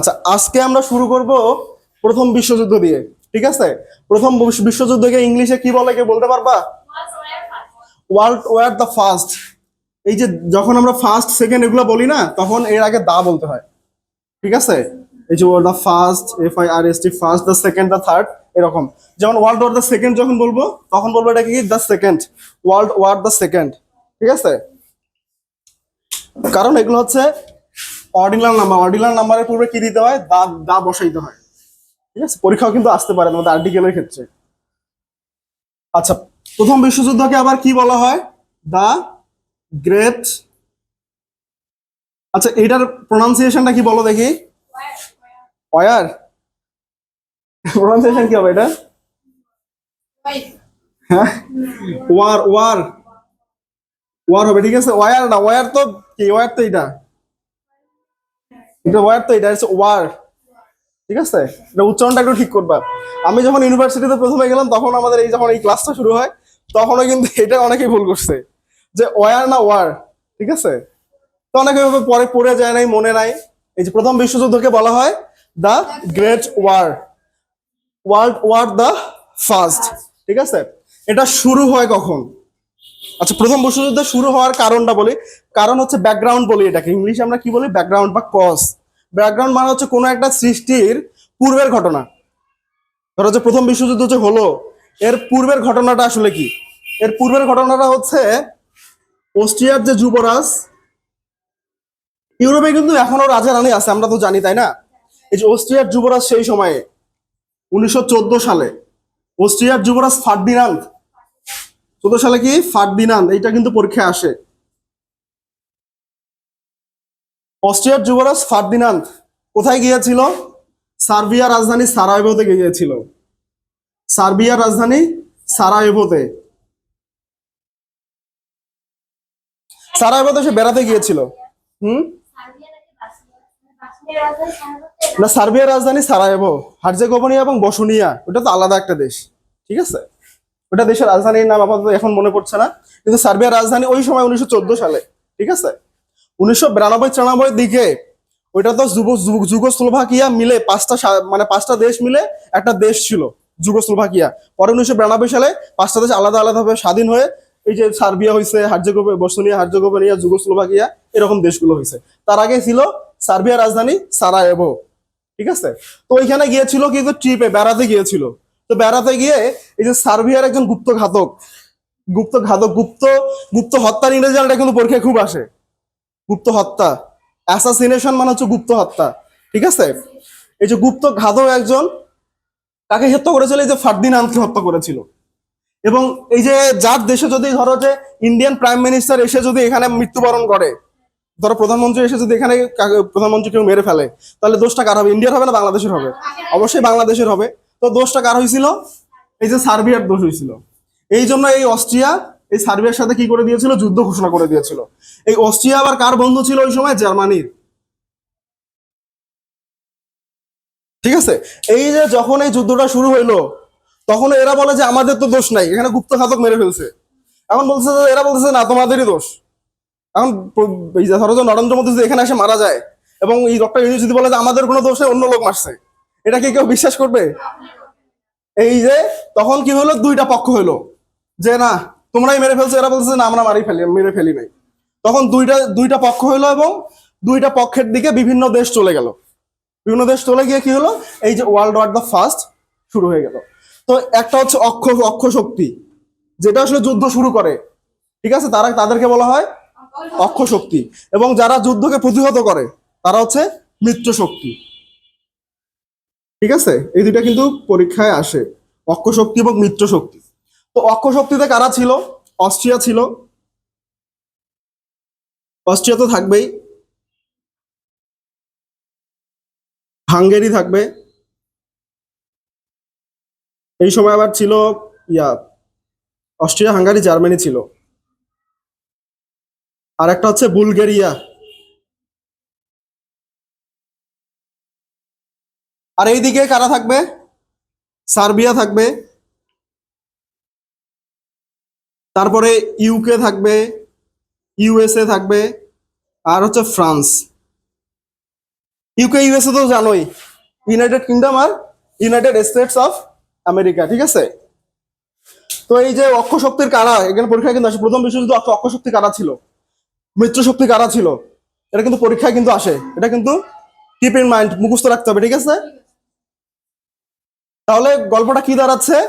আচ্ছা আজকে আমরা শুরু করব প্রথম বিশ্বযুদ্ধ দিয়ে, ঠিক আছে? প্রথম বিশ্বযুদ্ধকে ইংলিশে কি বলে, কে বলতে পারবা? ওয়ার্ল্ড ওয়ার দ্য ফার্স্ট এই যে যখন আমরা ফার্স্ট সেকেন্ড এগুলো বলি না, তখন এর আগে দা বলতে হয়, ঠিক আছে? এই যে war the first F I R S T first the second the third এরকম। যেমন ওয়ার্ল্ড ওয়ার দ্য সেকেন্ড যখন বলব, তখন বলব এটা কি? The second world war the second ঠিক আছে? কারণ এগুলো হচ্ছে অর্ডিনাল নাম্বার অর্ডিনাল নাম্বারের পূর্বে কি দিতে হয়? দা দা বসাইতে হয়। ঠিক আছে? পরীক্ষাও কিন্তু আসতে পারে তোমাদের আর্টিকেলের ক্ষেত্রে। আচ্ছা প্রথম বিশ্বযুদ্ধকে আবার কি বলা হয়? The great. আচ্ছা এটার প্রোনাউন্সিয়েশনটা কি বলো দেখি? ওয়ার। প্রোনাউন্সিয়েশন কি হবে এটা? হ্যাঁ? Were were. ওয়ার হবে, ঠিক আছে? ওয়ার না, ওয়ার তো কি? ওয়ার তো এটা এটা ওয়ার তো এটা হচ্ছে ওয়ার ঠিক আছে? এটা উচ্চারণটা একটু ঠিক করবা। আমি যখন ইউনিভার্সিটিতে প্রথমে গেলাম, তখন আমাদের এই যখন এই ক্লাসটা শুরু হয়, তখনও কিন্তু এটা অনেকেই ভুল করছে। যে ওয়ার না ওয়ার ঠিক আছে? তো অনেকে পরে পড়ে যায় নাই, মনে নাই। এই যে প্রথম বিশ্বযুদ্ধকে বলা হয় the great war world war the first ঠিক আছে? এটা শুরু হয় কখন? আচ্ছা প্রথম বিশ্বযুদ্ধ শুরু হওয়ার কারণটা বলি। কারণ হচ্ছে ব্যাকগ্রাউন্ড বলি এটাকে। ইংলিশে আমরা কি বলি? ব্যাকগ্রাউন্ড বা কজ ব্যাকগ্রাউন্ড মানে হচ্ছে কোনো একটা সৃষ্টির পূর্বের ঘটনা। ধরো যে প্রথম বিশ্বযুদ্ধ যে হলো, এর পূর্বের ঘটনাটা আসলে কি? এর পূর্বের ঘটনাটা হচ্ছে অস্ট্রিয়ার যে যুবরাজ, ইউরোপে কিন্তু এখনও রাজা রানী আছে, আমরা তো জানি, তাই না? এই যে অস্ট্রিয়ার যুবরাজ সেই সময়ে, উনিশশো চোদ্দ সালে, অস্ট্রিয়ার যুবরাজ ফার্ডিনান্দ চোদ্দ সালে কি ফার্ডিনান্দ এইটা কিন্তু পরীক্ষায় আসে। অস্ট্রিয়ার যুবরাজ ফার্ডিনান্দ কোথায় গিয়েছিল? সার্বিয়ার রাজধানী সারায়েভোতে গিয়েছিল। সার্বিয়ার রাজধানী সারায়েভোতে সারায়েভোতে সে বেড়াতে গিয়েছিল। হুম? না, সার্বিয়ার রাজধানী সারায়েভো হার্জেগোভনিয়া এবং বসুনিয়া, ওটা তো আলাদা একটা দেশ, ঠিক আছে? ওটা দেশের রাজধানীর নাম আপাতত এখন মনে পড়ছে না। কিন্তু সার্বিয়ার রাজধানী ওই সময় উনিশশো চোদ্দ সালে, ঠিক আছে? উনিশশো বিরানব্বই চুরানব্বই দিকে ওইটা তো যুগোস্লোভাকিয়া মিলে পাঁচটা মানে পাঁচটা দেশ মিলে একটা দেশ ছিল, যুগোস্লোভাকিয়া। পরে উনিশশো বিরানব্বই সালে পাঁচটা দেশ আলাদা আলাদাভাবে স্বাধীন হয়ে এই যে সার্বিয়া হয়েছে হার্জেগোভে বসনিয়া, হার্জেগোভেনিয়া, যুগোস্লোভাকিয়া, এরকম দেশগুলো হয়েছে তার আগে ছিল সার্বিয়ার রাজধানী সারায়েভো, ঠিক আছে? তো ওইখানে গিয়েছিল কিন্তু ট্রিপে, বেড়াতে গিয়েছিল। তো বেড়াতে গিয়ে এই যে সার্বিয়ার একজন গুপ্ত ঘাতক গুপ্ত ঘাতক, গুপ্ত গুপ্ত হত্যার ইংরেজি জানাটা কিন্তু পরীক্ষায় খুব আসে। গুপ্ত হত্যা অ্যাসাসিনেশন মানে হচ্ছে গুপ্ত হত্যা, ঠিক আছে? এই যে গুপ্ত ঘাতক একজন, তাকে হত্যা করেছিল, এই যে ফার্দিনান্দকে হত্যা করেছিল। এবং এই যে যার দেশে যদি ধরো যে ইন্ডিয়ান প্রাইম মিনিস্টার এসে যদি এখানে মৃত্যুবরণ করে, ধরো প্রধানমন্ত্রী এসে যদি এখানে প্রধানমন্ত্রী কেউ মেরে ফেলে, তাহলে দোষটা কার হবে? ইন্ডিয়ার হবে না বাংলাদেশের হবে? অবশ্যই বাংলাদেশের হবে। তো দোষটা কার হয়েছিল এই যে সার্বিয়ার দোষ হয়েছিল এই জন্য এই অস্ট্রিয়া এই সার্বিয়ার সাথে কি করে দিয়েছিল? যুদ্ধ ঘোষণা করে দিয়েছিল। এই অস্ট্রিয়া আবার কার বন্ধু ছিল ওই সময়? জার্মানির। ঠিক আছে? এই যে যখন এই যুদ্ধটা শুরু হইল, তখন এরা বলে যে আমাদের তো দোষ নাই, এখানে গুপ্ত ঘাতক মেরে ফেলছে। এখন বলছে যে, এরা বলতেছে না, তোমাদেরই দোষ। এখন নরেন্দ্র মোদী যদি এখানে এসে মারা যায়, এবং এই ডক্টর যদি বলে যে আমাদের কোনো দোষ অন্য লোক মারছে। এটা কি কেউ বিশ্বাস করবে? এই যে, তখন কি হলো? দুইটা পক্ষ হলো। যে না, তোমরাই মেরে ফেলছো, এরা বলছে না, আমরা মারি ফেলি, মেরে ফেলি নাই। তখন দুইটা দুইটা পক্ষ হলো এবং দুইটা পক্ষের দিকে বিভিন্ন দেশ চলে গেল। বিভিন্ন দেশ চলে গিয়ে কি হলো? এই যে ওয়ার্ল্ড ওয়ার দ্য ফার্স্ট শুরু হয়ে গেল। তো একটা হচ্ছে অক্ষ অক্ষ শক্তি, যেটা আসলে যুদ্ধ শুরু করে। ঠিক আছে? তারা, তাদেরকে বলা হয় অক্ষ শক্তি। এবং যারা যুদ্ধকে প্রতিহত করে, তারা হচ্ছে মিত্র শক্তি। ঠিক আছে? এই দুইটা কিন্তু পরীক্ষায় আসে। অক্ষ শক্তি এবং মিত্র শক্তি। তো অক্ষ শক্তিতে কারা ছিল? অস্ট্রিয়া ছিল। অস্ট্রিয়া তো থাকবেই। হাঙ্গেরি থাকবে। এই সময় আবার ছিল ইয়া, অস্ট্রিয়া, হাঙ্গারি, জার্মানি ছিল। আর একটা হচ্ছে বুলগেরিয়া। আর এইদিকে কারা থাকবে? সার্বিয়া থাকবে। তারপরে ইউকে থাকবে ইউএসএ থাকবে, আর হচ্ছে ফ্রান্স। ইউকে ইউএসএ তো জানোই ইউনাইটেড কিংডম আর ইউনাইটেড স্টেটস অফ আমেরিকা ঠিক আছে? তো এই যে অক্ষ শক্তির কারা, এখানে পরীক্ষায় কিন্তু আসে। প্রথম বিশ্বযুদ্ধ অক্ষ শক্তি কারা ছিল? মিত্র শক্তি কারা ছিল? এটা কিন্তু পরীক্ষায় কিন্তু আসে। এটা কিন্তু কিপ ইন মাইন্ড মুখস্থ রাখতে হবে, ঠিক আছে? তাহলে গল্পটা কি দাঁড়াচ্ছে?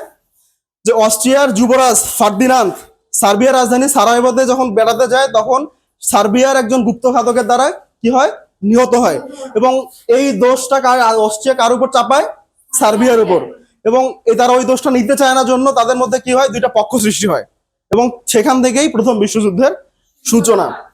যে অস্ট্রিয়ার যুবরাজ ফার্দিনান্দ সার্বিয়ার রাজধানী সারাইবাদে যখন বেড়াতে যায়, তখন সার্বিয়ার একজন গুপ্তঘাতকের দ্বারা কি হয়? নিহত হয়। এবং এই দোষটা অস্ট্রিয়া কার উপর চাপায়? সার্বিয়ার উপর। এবং এ তারা ওই দোষটা নিতে চায় না জন্য তাদের মধ্যে কি হয়? দুইটা পক্ষ সৃষ্টি হয়। এবং সেখান থেকেই প্রথম বিশ্বযুদ্ধের সূচনা।